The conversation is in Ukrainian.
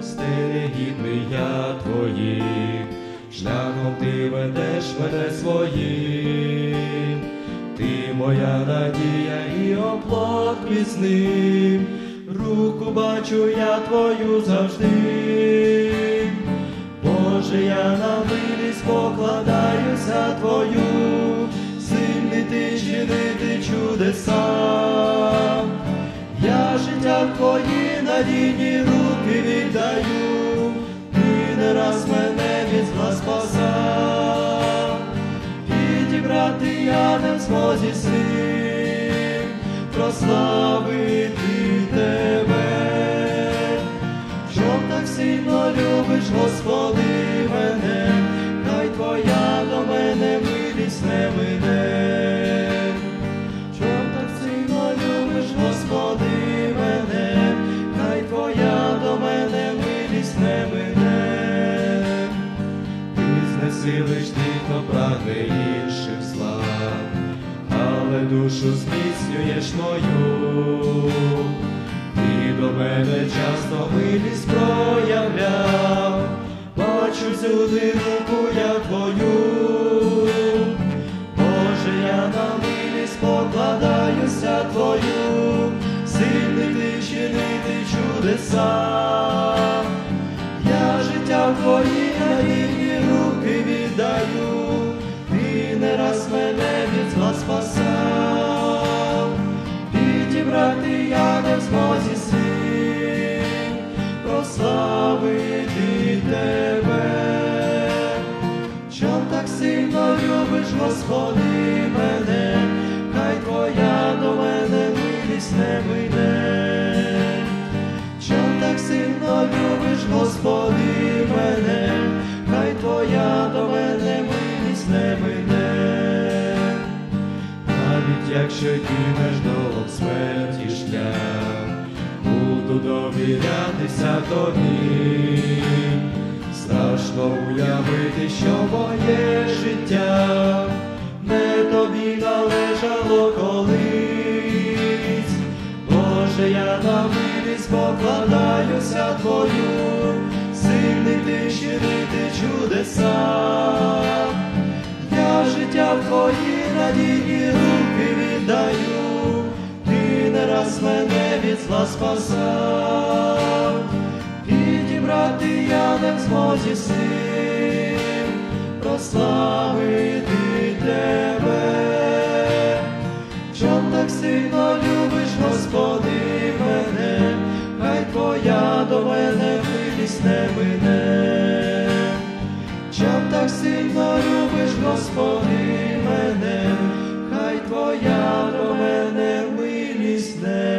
Прости, негідний я твоїх, шляхом ти ведеш мене своїм, ти моя надія і оплот міцний, руку бачу я твою завжди. Боже, я на милість покладаюся твою, сильний ти чинити чудеса. Я життя твої надійні руки підібрати я не в змозі прославити тебе, щоб так сильно любиш, Господи, мене, хай твоя до мене милість не мине. Чом так сильно любиш, Господи, мене, хай Твоя до мене милість не мине. Ти знесилиш тих, хто прагне але душу зміцнюєш мою. Ти до мене часто милість проявляв, бачу всюди руку я твою. Боже, я на милість покладаюся твою, сильний ти чинити чудеса. Я життя твої надійні руки віддаю, ти не раз мене від зла спасав, сильно любиш, Господи, мене, хай Твоя до мене милість не мине. Чом так сильно любиш, Господи, мене, хай Твоя до мене милість не мине. Навіть якщо кинеш до смерті шлях, буду довірятися тобі. Страшно уявити, що моє життя не тобі належало колись. Боже, я на милість покладаюся твою, сильний ти чинити чудеса. Я життя в твої надійні руки віддаю, ти не раз мене від зла спасав, змозі сил прославити тебе, чом так сильно любиш, Господи, мене, хай твоя до мене милість не мине, чом так сильно любиш, Господи, мене, хай твоя до мене милість не.